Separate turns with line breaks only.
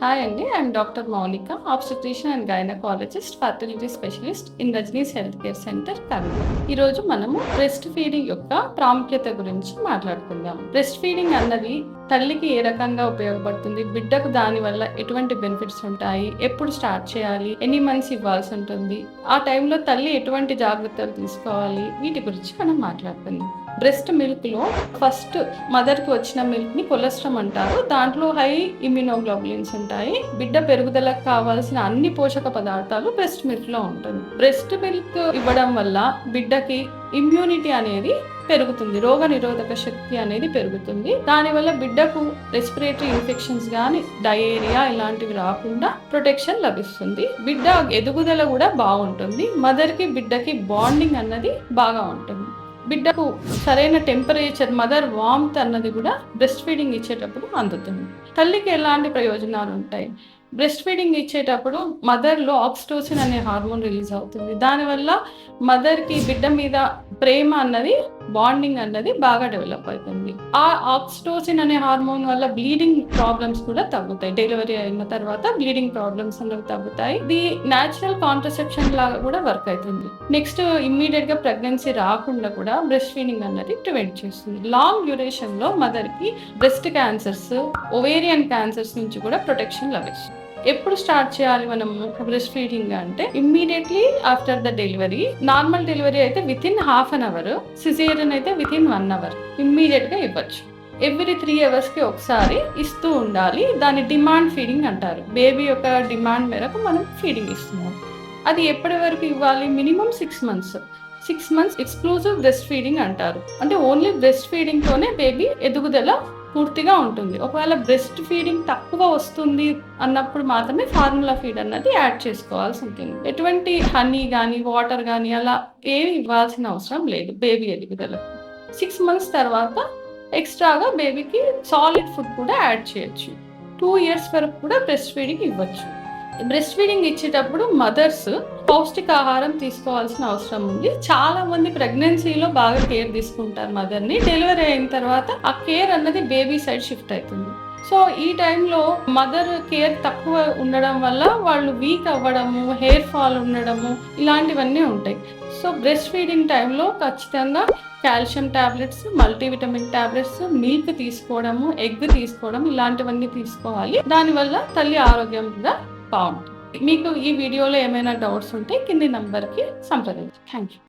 Hi అండి I'm doctor Mounika obstetrician and gynaecologist fertility specialist in Rajani's health care centre Kurnool ఈరోజు మనము breast feeding యొక్క ప్రాముఖ్యత గురించి మాట్లాడుకుందాం. బ్రెస్ట్ ఫీడింగ్ అన్నది తల్లికి ఏ రకంగా ఉపయోగపడుతుంది? బిడ్డకు దాని వల్ల ఎటువంటి బెనిఫిట్స్ ఉంటాయి? ఎప్పుడు స్టార్ట్ చేయాలి? ఎన్ని మంత్స్ ఇవ్వాల్సి ఉంటుంది? ఆ టైంలో తల్లి ఎటువంటి జాగ్రత్తలు తీసుకోవాలి? వీటి గురించి మనం మాట్లాడుకుందాం. బ్రెస్ట్ మిల్క్లో ఫస్ట్ మదర్కి వచ్చిన మిల్క్ని కొలెస్ట్రమ్ అంటారు. దాంట్లో హై ఇమ్యూనోగ్లోబులిన్స్ ఉంటాయి. బిడ్డ పెరుగుదలకు కావాల్సిన అన్ని పోషక పదార్థాలు బ్రెస్ట్ మిల్క్లో ఉంటుంది. బ్రెస్ట్ మిల్క్ ఇవ్వడం వల్ల బిడ్డకి ఇమ్యూనిటీ అనేది పెరుగుతుంది. రోగ నిరోధక శక్తి అనేది పెరుగుతుంది. దానివల్ల బిడ్డకు రెస్పిరేటరీ ఇన్ఫెక్షన్స్ కానీ డయేరియా ఇలాంటివి రాకుండా ప్రొటెక్షన్ లభిస్తుంది. బిడ్డ ఎదుగుదల కూడా బాగుంటుంది. మదర్కి బిడ్డకి బాండింగ్ అన్నది బాగా ఉంటుంది. బిడ్డకు సరైన టెంపరేచర్ మదర్ వామ్త్ అన్నది కూడా బ్రెస్ట్ ఫీడింగ్ ఇచ్చేటప్పుడు అందుతుంది. తల్లికి ఎలాంటి ప్రయోజనాలు ఉంటాయి బ్రెస్ట్ ఫీడింగ్ ఇచ్చేటప్పుడు మదర్లో ఆక్సిటోసిన్ అనే హార్మోన్ రిలీజ్ అవుతుంది. దానివల్ల మదర్కి బిడ్డ మీద ప్రేమ అన్నది బాండింగ్ అన్నది బాగా డెవలప్ అవుతుంది. ఆ ఆక్సిటోసిన్ అనే హార్మోన్ వల్ల బ్లీడింగ్ ప్రాబ్లమ్స్ కూడా తగ్గుతాయి. డెలివరీ అయిన తర్వాత బ్లీడింగ్ ప్రాబ్లమ్స్ అనేవి తగ్గుతాయి. ఇది న్యాచురల్ కాంట్రసెప్షన్ లాగా కూడా వర్క్ అవుతుంది. నెక్స్ట్ ఇమ్మీడియట్గా ప్రెగ్నెన్సీ రాకుండా కూడా బ్రెస్ట్ ఫీడింగ్ అన్నది ప్రివెంట్ చేస్తుంది. లాంగ్ డ్యూరేషన్లో మదర్కి బ్రెస్ట్ క్యాన్సర్స్ ఒవేరియన్ క్యాన్సర్స్ నుంచి కూడా ప్రొటెక్షన్ లభిస్తుంది. ఎప్పుడు స్టార్ట్ చేయాలి మనం బ్రెస్ట్ ఫీడింగ్ అంటే? Immediately after the delivery normal delivery అయితే within half an hour caesarean అయితే విత్ ఇన్ వన్ అవర్ ఇమ్మీడియట్గా ఇవ్వచ్చు. ఎవ్రీ త్రీ అవర్స్కి ఒకసారి ఇస్తూ ఉండాలి. దాన్ని డిమాండ్ ఫీడింగ్ అంటారు. బేబీ యొక్క డిమాండ్ మేరకు మనం ఫీడింగ్ ఇస్తున్నాం. అది ఎప్పటి వరకు ఇవ్వాలి? Minimum six months six months exclusive breast feeding అంటారు. అంటే ఓన్లీ బ్రెస్ట్ ఫీడింగ్తోనే బేబీ ఎదుగుదల పూర్తిగా ఉంటుంది. ఒకవేళ బ్రెస్ట్ ఫీడింగ్ తక్కువ వస్తుంది అన్నప్పుడు మాత్రమే ఫార్ములా ఫీడ్ అన్నది యాడ్ చేసుకోవాల్సి ఉంటుంది. ఎటువంటి హనీ కానీ వాటర్ కానీ అలా ఏమి ఇవ్వాల్సిన అవసరం లేదు బేబీ ఎదుగుదలకు. సిక్స్ మంత్స్ తర్వాత ఎక్స్ట్రాగా బేబీకి సాలిడ్ ఫుడ్ కూడా యాడ్ చేయొచ్చు. టూ ఇయర్స్ వరకు కూడా బ్రెస్ట్ ఫీడింగ్ ఇవ్వచ్చు. బ్రెస్ట్ ఫీడింగ్ ఇచ్చేటప్పుడు మదర్స్ పౌష్టికాహారం తీసుకోవాల్సిన అవసరం ఉంది. చాలా మంది ప్రెగ్నెన్సీలో బాగా కేర్ తీసుకుంటారు మదర్ని. డెలివరీ అయిన తర్వాత ఆ కేర్ అన్నది బేబీ సైడ్ షిఫ్ట్ అవుతుంది. సో ఈ టైంలో మదర్ కేర్ తక్కువ ఉండడం వల్ల వాళ్ళు వీక్ అవ్వడము హెయిర్ ఫాల్ ఉండడము ఇలాంటివన్నీ ఉంటాయి. సో బ్రెస్ట్ ఫీడింగ్ టైంలో ఖచ్చితంగా calcium tablets multivitamin tablets milk తీసుకోవడము ఎగ్ తీసుకోవడం ఇలాంటివన్నీ తీసుకోవాలి. దానివల్ల తల్లి ఆరోగ్యం కూడా బాగుంటుంది. మీకు ఈ వీడియోలో ఏమైనా డౌట్స్ ఉంటే కింది నంబర్కి సంప్రదించండి. Thank you